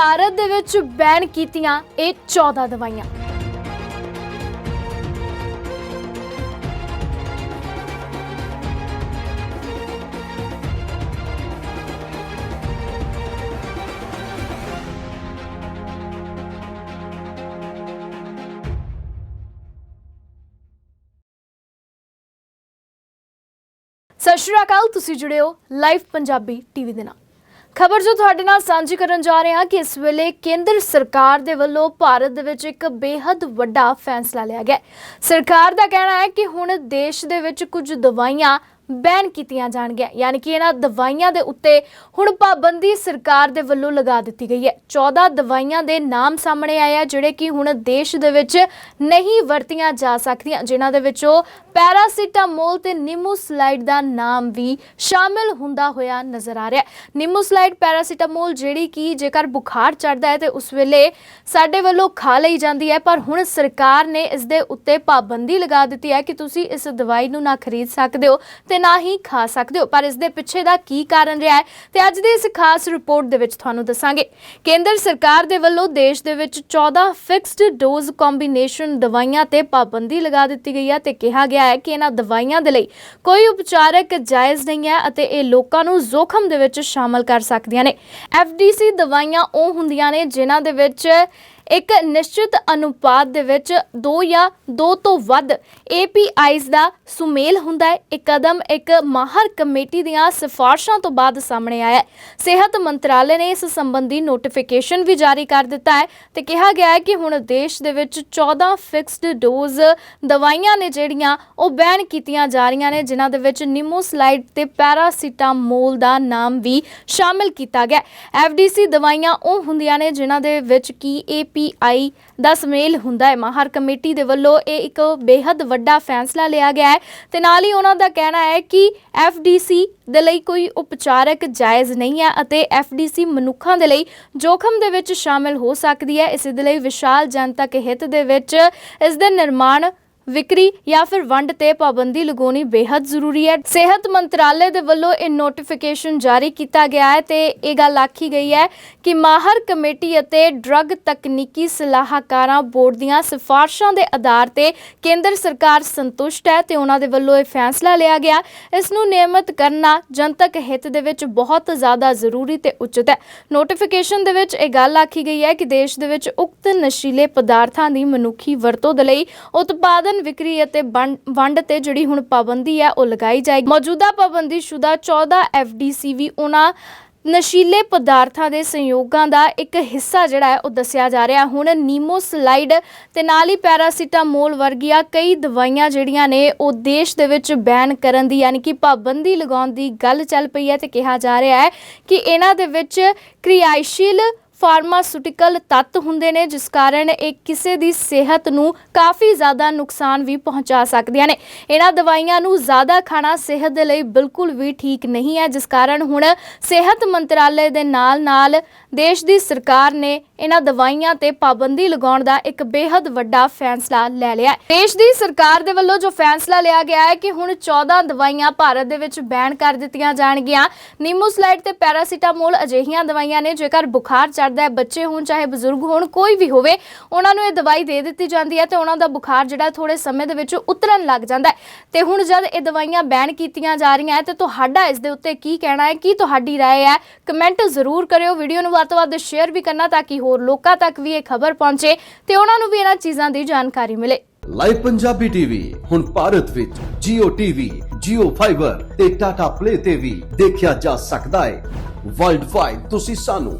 ਭਾਰਤ ਦੇ ਵਿੱਚ ਬੈਨ ਕੀਤੀਆਂ ਇਹ 14 ਦਵਾਈਆਂ। ਸਤਿ ਸ਼੍ਰੀ ਅਕਾਲ, ਤੁਸੀਂ ਜੁੜੇ ਹੋ ਲਾਈਵ ਪੰਜਾਬੀ ਟੀਵੀ ਦੇ ਨਾਲ। ਖਬਰ ਜੋ ਤੁਹਾਡੇ ਨਾਲ ਸਾਂਝੀ ਕਰਨ ਜਾ ਰਹੇ ਹਾਂ ਕਿ ਇਸ ਵੇਲੇ ਕੇਂਦਰ ਸਰਕਾਰ ਦੇ ਵੱਲੋਂ ਭਾਰਤ ਦੇ ਵਿੱਚ ਇੱਕ ਬੇहद ਵੱਡਾ ਫੈਸਲਾ ਲਿਆ ਗਿਆ ਸਰਕਾਰ ਦਾ ਕਹਿਣਾ ਹੈ ਕਿ ਹੁਣ ਦੇਸ਼ ਦੇ ਵਿੱਚ ਕੁਝ ਦਵਾਈਆਂ ਬੈਨ ਕੀਤੀਆਂ ਜਾਣਗੀਆਂ। ਯਾਨੀ ਕਿ ਇਹਨਾਂ ਦਵਾਈਆਂ ਦੇ ਉੱਤੇ ਹੁਣ ਪਾਬੰਦੀ ਸਰਕਾਰ ਦੇ ਵੱਲੋਂ ਲਗਾ ਦਿੱਤੀ ਗਈ ਹੈ। 14 ਦਵਾਈਆਂ ਦੇ ਨਾਮ ਸਾਹਮਣੇ ਆਏ ਆ, ਜਿਹੜੇ ਕਿ ਹੁਣ ਦੇਸ਼ ਦੇ ਵਿੱਚ ਨਹੀਂ ਵਰਤੀਆਂ ਜਾ ਸਕਦੀਆਂ, ਜਿਨ੍ਹਾਂ ਦੇ ਵਿੱਚੋਂ ਪੈਰਾਸੀਟਾਮੋਲ ਤੇ ਨਿਮੋਸਲਾਈਡ ਦਾ ਨਾਮ ਵੀ ਸ਼ਾਮਿਲ ਹੁੰਦਾ ਹੋਇਆ ਨਜ਼ਰ ਆ ਰਿਹਾ ਹੈ। ਨਿਮੋਸਲਾਈਡ ਪੈਰਾਸੀਟਾਮੋਲ ਜਿਹੜੀ ਕਿ ਜੇਕਰ ਬੁਖਾਰ ਚੜਦਾ ਹੈ ਤੇ ਉਸ ਵੇਲੇ ਸਾਡੇ ਵੱਲੋਂ ਖਾ ਲਈ ਜਾਂਦੀ ਹੈ, ਪਰ ਹੁਣ ਸਰਕਾਰ ਨੇ ਇਸ ਦੇ ਉੱਤੇ ਪਾਬੰਦੀ ਲਗਾ ਦਿੱਤੀ ਹੈ ਕਿ ਤੁਸੀਂ ਇਸ ਦਵਾਈ ਨੂੰ ਨਾ ਖਰੀਦ ਸਕਦੇ ਹੋ ਤੇ ਨਾ ਹੀ ਖਾ ਸਕਦੇ ਹੋ। ਪਰ ਇਸ ਦੇ ਪਿੱਛੇ ਦਾ ਕੀ ਕਾਰਨ ਰਿਹਾ ਹੈ ਤੇ ਅੱਜ ਦੀ ਇਸ ਖਾਸ ਰਿਪੋਰਟ ਦੇ ਵਿੱਚ ਤੁਹਾਨੂੰ ਦੱਸਾਂਗੇ। ਕੇਂਦਰ ਸਰਕਾਰ ਦੇ ਵੱਲੋਂ ਦੇਸ਼ ਦੇ ਵਿੱਚ 14 ਫਿਕਸਡ ਡੋਜ਼ ਕੰਬੀਨੇਸ਼ਨ ਦਵਾਈਆਂ ਤੇ ਪਾਬੰਦੀ ਲਗਾ ਦਿੱਤੀ ਗਈ ਹੈ ਤੇ ਕਿਹਾ ਗਿਆ ਹੈ ਕਿ ਇਹਨਾਂ ਦਵਾਈਆਂ ਦੇ ਲਈ ਕੋਈ ਉਪਚਾਰਕ ਜਾਇਜ਼ ਨਹੀਂ ਹੈ ਅਤੇ ਇਹ ਲੋਕਾਂ ਨੂੰ ਜ਼ੋਖਮ ਦੇ ਵਿੱਚ ਸ਼ਾਮਲ ਕਰ ਸਕਦੀਆਂ ਨੇ। ਐਫਡੀਸੀ ਦਵਾਈਆਂ ਉਹ ਹੁੰਦੀਆਂ ਨੇ ਜਿਨ੍ਹਾਂ ਦੇ ਵਿੱਚ ਇੱਕ ਨਿਸ਼ਚਿਤ ਅਨੁਪਾਤ ਦੇ ਵਿੱਚ ਦੋ ਜਾਂ ਦੋ ਤੋਂ ਵੱਧ APIs ਦਾ ਸੁਮੇਲ ਹੁੰਦਾ ਹੈ। ਇਹ ਕਦਮ ਇੱਕ ਮਾਹਰ ਕਮੇਟੀ ਦੀਆਂ ਸਿਫਾਰਸ਼ਾਂ ਤੋਂ ਬਾਅਦ ਸਾਹਮਣੇ ਆਇਆ ਹੈ। ਸਿਹਤ ਮੰਤਰਾਲੇ ਨੇ ਇਸ ਸੰਬੰਧੀ ਨੋਟੀਫਿਕੇਸ਼ਨ ਵੀ ਜਾਰੀ ਕਰ ਦਿੱਤਾ ਹੈ ਤੇ ਕਿਹਾ ਗਿਆ ਹੈ ਕਿ ਹੁਣ ਦੇਸ਼ ਦੇ ਵਿੱਚ 14 ਫਿਕਸਡ ਡੋਜ਼ ਦਵਾਈਆਂ ਨੇ ਜਿਹੜੀਆਂ ਉਹ ਬੈਨ ਕੀਤੀਆਂ ਜਾ ਰਹੀਆਂ ਨੇ, ਜਿਨ੍ਹਾਂ ਦੇ ਵਿੱਚ ਨਿਮੋਸਲਾਈਡ ਤੇ ਪੈਰਾਸੀਟਾਮੋਲ ਦਾ ਨਾਮ ਵੀ ਸ਼ਾਮਿਲ ਕੀਤਾ ਗਿਆ ਐਫਡੀਸੀ ਦਵਾਈਆਂ ਉਹ ਹੁੰਦੀਆਂ ਨੇ ਜਿਨ੍ਹਾਂ ਦੇ ਵਿੱਚ ਕੀ API ਦਾ ਸਮੇਲ ਹੁੰਦਾ ਹੈ। ਮਾਹਰ ਕਮੇਟੀ ਦੇ ਵੱਲੋਂ ਇਹ ਇੱਕ ਬੇहद ਵੱਡਾ ਫੈਸਲਾ ਲਿਆ ਗਿਆ ਹੈ ਤੇ ਨਾਲ ਹੀ ਉਹਨਾਂ ਦਾ ਕਹਿਣਾ ਹੈ ਕਿ FDC ਦੇ ਲਈ ਕੋਈ ਉਪਚਾਰਕ ਜਾਇਜ਼ ਨਹੀਂ ਹੈ ਅਤੇ FDC ਮਨੁੱਖਾਂ ਦੇ ਲਈ ਜੋਖਮ ਦੇ ਵਿੱਚ ਸ਼ਾਮਿਲ ਹੋ ਸਕਦੀ ਹੈ। ਇਸ ਦੇ ਲਈ ਵਿਸ਼ਾਲ ਜਨਤਕ ਹਿੱਤ ਦੇ ਵਿੱਚ ਇਸ ਦੇ ਨਿਰਮਾਣ ਵਿਕਰੀ ਜਾਂ ਫਿਰ ਵੰਡ ਤੇ ਪਾਬੰਦੀ ਲਗਾਉਣੀ ਬੇहद ਜ਼ਰੂਰੀ ਹੈ। ਸਿਹਤ ਮੰਤਰਾਲੇ ਦੇ ਵੱਲੋਂ ਇਹ ਨੋਟੀਫਿਕੇਸ਼ਨ ਜਾਰੀ ਕੀਤਾ ਗਿਆ ਹੈ ਤੇ ਇਹ ਗੱਲ ਆਖੀ ਗਈ ਹੈ ਕਿ ਮਾਹਰ ਕਮੇਟੀ ਅਤੇ ਡਰੱਗ ਤਕਨੀਕੀ ਸਲਾਹਕਾਰਾਂ ਬੋਰਡ ਦੀਆਂ ਸਿਫਾਰਸ਼ਾਂ ਦੇ ਆਧਾਰ ਤੇ ਕੇਂਦਰ ਸਰਕਾਰ ਸੰਤੁਸ਼ਟ ਹੈ ਤੇ ਉਹਨਾਂ ਦੇ ਵੱਲੋਂ ਇਹ ਫੈਸਲਾ ਲਿਆ ਗਿਆ। ਇਸ ਨੂੰ ਨਿਯਮਤ ਕਰਨਾ ਜਨਤਕ ਹਿੱਤ ਦੇ ਵਿੱਚ ਬਹੁਤ ਜ਼ਿਆਦਾ ਜ਼ਰੂਰੀ ਤੇ ਉਚਿਤ ਹੈ। ਨੋਟੀਫਿਕੇਸ਼ਨ ਦੇ ਵਿੱਚ ਇਹ ਗੱਲ ਆਖੀ ਗਈ ਹੈ ਕਿ ਦੇਸ਼ ਦੇ ਵਿੱਚ ਉਕਤ ਨਸ਼ੀਲੇ ਪਦਾਰਥਾਂ ਦੀ ਮਨੁੱਖੀ ਵਰਤੋਂ ਦੇ ਲਈ ਉਤਪਾਦਨ ਵਿਕਰੀ ਅਤੇ ਵੰਡ ਤੇ ਜਿਹੜੀ ਹੁਣ ਪਾਬੰਦੀ ਹੈ ਉਹ ਲਗਾਈ ਜਾਏਗੀ। ਮੌਜੂਦਾ ਪਾਬੰਦੀ ਸ਼ੁਦਾ 14 ਐਫਡੀਸੀ ਵੀ ਉਹਨਾਂ ਨਸ਼ੀਲੇ ਪਦਾਰਥਾਂ ਦੇ ਸੰਯੋਗਾਂ ਦਾ ਇੱਕ ਹਿੱਸਾ ਜਿਹੜਾ ਹੈ ਉਹ ਦੱਸਿਆ ਜਾ ਰਿਹਾ। ਹੁਣ ਨੀਮੋਸਲਾਈਡ ਤੇ ਨਾਲ ਹੀ ਪੈਰਾਸੀਟਾਮੋਲ ਵਰਗੀਆਂ ਕਈ ਦਵਾਈਆਂ ਜਿਹੜੀਆਂ ਨੇ ਉਹ ਦੇਸ਼ ਦੇ ਵਿੱਚ ਬੈਨ ਕਰਨ ਦੀ ਯਾਨੀ ਕਿ ਪਾਬੰਦੀ ਲਗਾਉਣ ਦੀ ਗੱਲ ਚੱਲ ਪਈ ਹੈ ਤੇ ਕਿਹਾ ਜਾ ਰਿਹਾ ਹੈ ਕਿ ਇਹਨਾਂ ਦੇ ਵਿੱਚ ਕ੍ਰਿਆਸ਼ੀਲ ਫਾਰਮਾਸਿਊਟੀਕਲ ਤੱਤ ਹੁੰਦੇ ਨੇ, ਜਿਸ ਕਾਰਨ ਇਹ ਕਿਸੇ ਦੀ ਸਿਹਤ ਨੂੰ ਕਾਫੀ ਜ਼ਿਆਦਾ ਨੁਕਸਾਨ ਵੀ ਪਹੁੰਚਾ ਸਕਦੀਆਂ ਨੇ। ਇਹਨਾਂ ਦਵਾਈਆਂ ਨੂੰ ਜ਼ਿਆਦਾ ਖਾਣਾ ਸਿਹਤ ਦੇ ਲਈ ਬਿਲਕੁਲ ਵੀ ਠੀਕ ਨਹੀਂ ਹੈ, ਜਿਸ ਕਾਰਨ ਹੁਣ ਸਿਹਤ ਮੰਤਰਾਲੇ ਦੇ ਨਾਲ-ਨਾਲ ਦੇਸ਼ ਦੀ ਸਰਕਾਰ ਨੇ ਇਹਨਾਂ ਦਵਾਈਆਂ ਤੇ ਪਾਬੰਦੀ ਲਗਾਉਣ ਦਾ ਇੱਕ ਬੇहद ਵੱਡਾ ਫੈਸਲਾ ਲੈ ਲਿਆ ਹੈ। ਦੇਸ਼ ਦੀ ਸਰਕਾਰ ਦੇ ਵੱਲੋਂ ਜੋ ਫੈਸਲਾ ਲਿਆ ਗਿਆ ਹੈ ਕਿ ਹੁਣ 14 ਦਵਾਈਆਂ ਭਾਰਤ ਦੇ ਵਿੱਚ ਬੈਨ ਕਰ ਦਿੱਤੀਆਂ ਜਾਣਗੀਆਂ। ਨਿਮੋਸਲਾਈਡ ਤੇ ਪੈਰਾਸੀਟਾਮੋਲ ਅਜਿਹੀਆਂ ਦਵਾਈਆਂ ਨੇ, ਜੇਕਰ ਬੁਖਾਰ ਚੜ ਚੜਦਾ ਹੈ ਬੱਚੇ ਹੋਣ ਚਾਹੇ ਬਜ਼ੁਰਗ ਹੋਣ ਕੋਈ ਵੀ ਹੋਵੇ ਉਹਨਾਂ ਨੂੰ ਇਹ ਦਵਾਈ ਦੇ ਦਿੱਤੀ ਜਾਂਦੀ ਹੈ ਤੇ ਉਹਨਾਂ ਦਾ ਬੁਖਾਰ ਜਿਹੜਾ ਥੋੜੇ ਸਮੇਂ ਦੇ ਵਿੱਚ ਉਤਰਨ ਲੱਗ ਜਾਂਦਾ ਹੈ ਤੇ ਹੁਣ ਜਦ ਇਹ ਦਵਾਈਆਂ ਬੈਨ ਕੀਤੀਆਂ ਜਾ ਰਹੀਆਂ ਹੈ ਤੇ ਤੁਹਾਡਾ ਇਸ ਦੇ ਉੱਤੇ ਕੀ ਕਹਿਣਾ ਹੈ ਕੀ ਤੁਹਾਡੀ رائے ਹੈ ਕਮੈਂਟ ਜ਼ਰੂਰ ਕਰਿਓ ਵੀਡੀਓ ਨੂੰ ਵੱਧ ਤੋਂ ਵੱਧ ਸ਼ੇਅਰ ਵੀ ਕਰਨਾ ਤਾਂ ਕਿ ਹੋਰ ਲੋਕਾਂ ਤੱਕ ਵੀ ਇਹ ਖਬਰ ਪਹੁੰਚੇ ਤੇ ਉਹਨਾਂ ਨੂੰ ਵੀ ਇਹਨਾਂ ਚੀਜ਼ਾਂ ਦੀ ਜਾਣਕਾਰੀ ਮਿਲੇ ਲਾਈਵ ਪੰਜਾਬੀ ਟੀਵੀ ਹੁਣ ਭਾਰਤ ਵਿੱਚ Jio TV, Jio Fiber ਤੇ Tata Play ਤੇ ਵੀ ਦੇਖਿਆ ਜਾ ਸਕਦਾ ਹੈ ਵਰਲਡ ਵਾਈਡ ਤੁਸੀਂ ਸਾਨੂੰ